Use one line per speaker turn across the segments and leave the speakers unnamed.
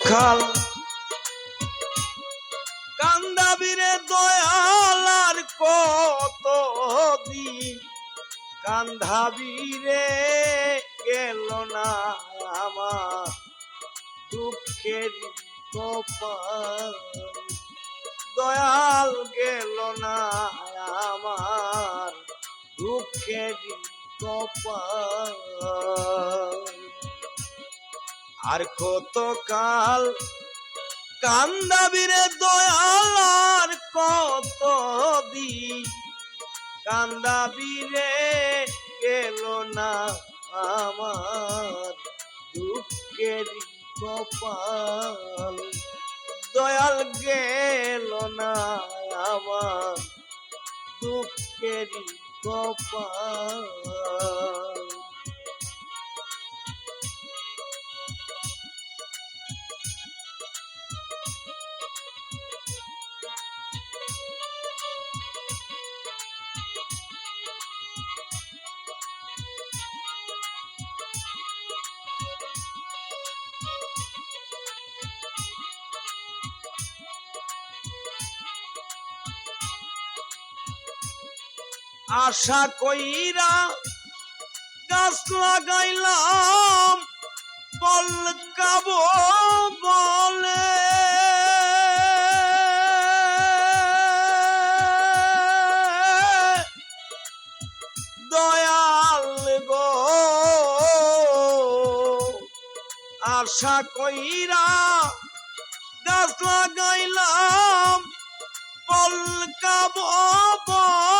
খাল কান্দাবিরে দয়াল আর কত দিন। কান্ধাবিরে গেল না আমার দুঃখের কপাল। দয়াল গেল না আমার দুঃখের কপাল। আর কত কাল কান্দাবিরে দয়াল আর কত দিন। কান্দাবিরে গেল না আমার দুঃখের কপাল। দয়াল গেল না আমার দুঃখের কপাল। আশা কইরা গাছ লাগাইলাম পলকাব বলে। দয়াল গো আশা কইরা গাছ লাগাইলাম পলকাব বলে।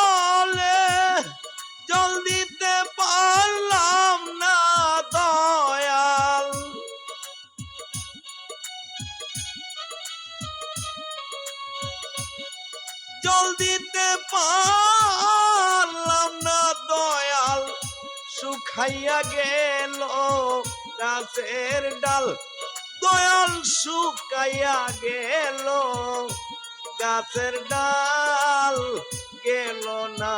জল দিতে পারলাম না দয়াল, শুকাইয়া গেল গাছের ডাল। দয়াল শুকাইয়া গেল, গাছের ডাল গেল না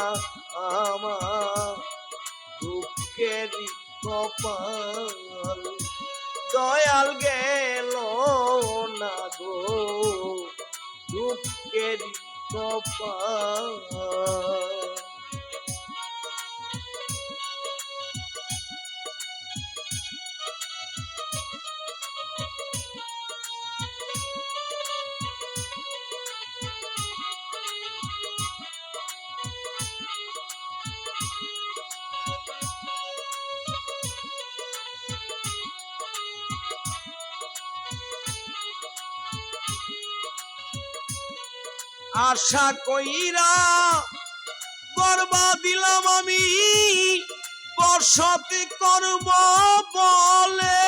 আমার দুঃখেরই কপাল। দয়াল গেল না গো দুঃখেরই কপাল। আশা কইরা করবা দিলাম আমি। বসতি করব বলে।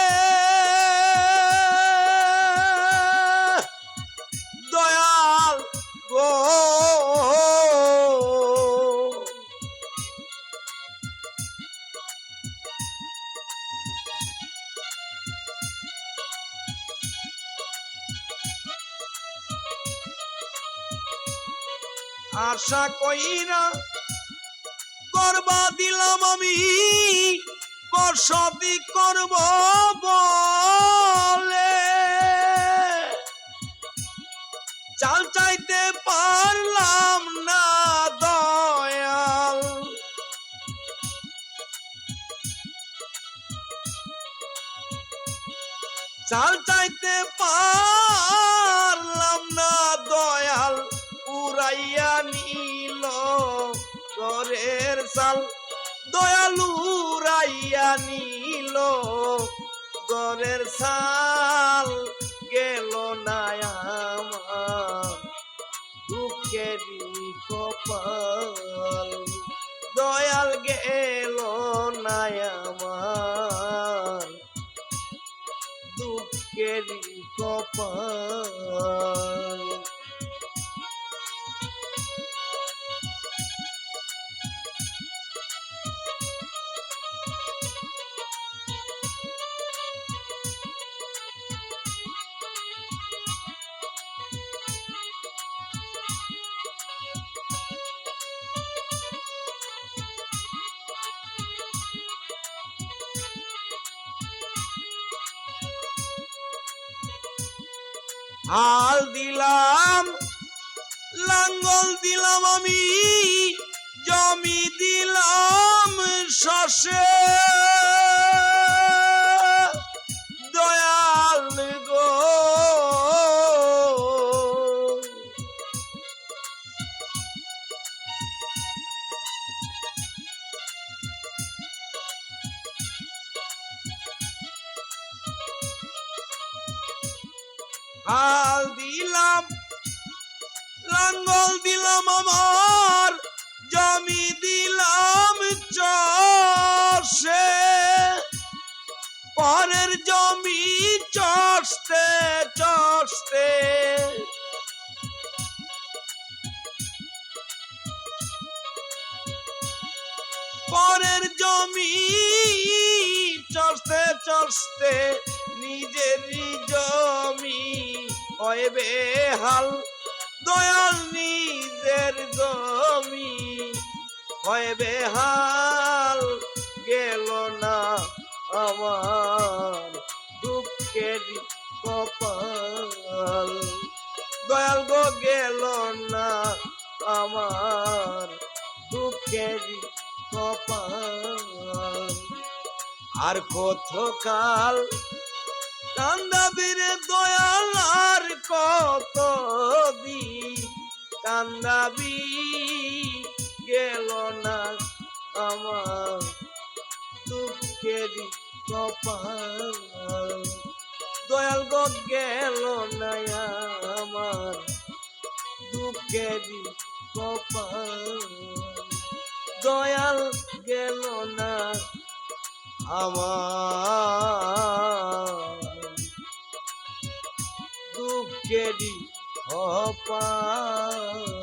আশা কইরা করবা দিলাম আমি, বসতি করব বলে। চাল চাইতে পারলাম না দয়াল। চাল চাইতে পারলাম না উড়াইয়া নিল ঘরের চাল। দয়ালু উড়াইয়া নিল ঘরের চাল। গেল না আমার কপাল। দয়াল গেল না আমার কপাল। হাল দিলাম লাঙ্গল দিলাম আমি। হাল দিলাম, লাঙ্গল দিলাম আমার, জমি দিলাম চষে। পরের জমি চষতে চষতে। পরের জমি চষতে চষতে নিজেরই জমি হইবে হাল দয়াল নিজের জমি। হইবে বেহাল গেল না আমার দুঃখের কপাল। দয়াল গো গেল না আমার দুঃখের কপাল। আর কত কাল কান্দাবিরে দয়াল আর কত দি কান্দাবি গেল না আমার দুঃখের কপাল। দয়াল গো গেল না আমার দুঃখের কপাল। দয়াল গেল না আমার দুঃখেরই কপাল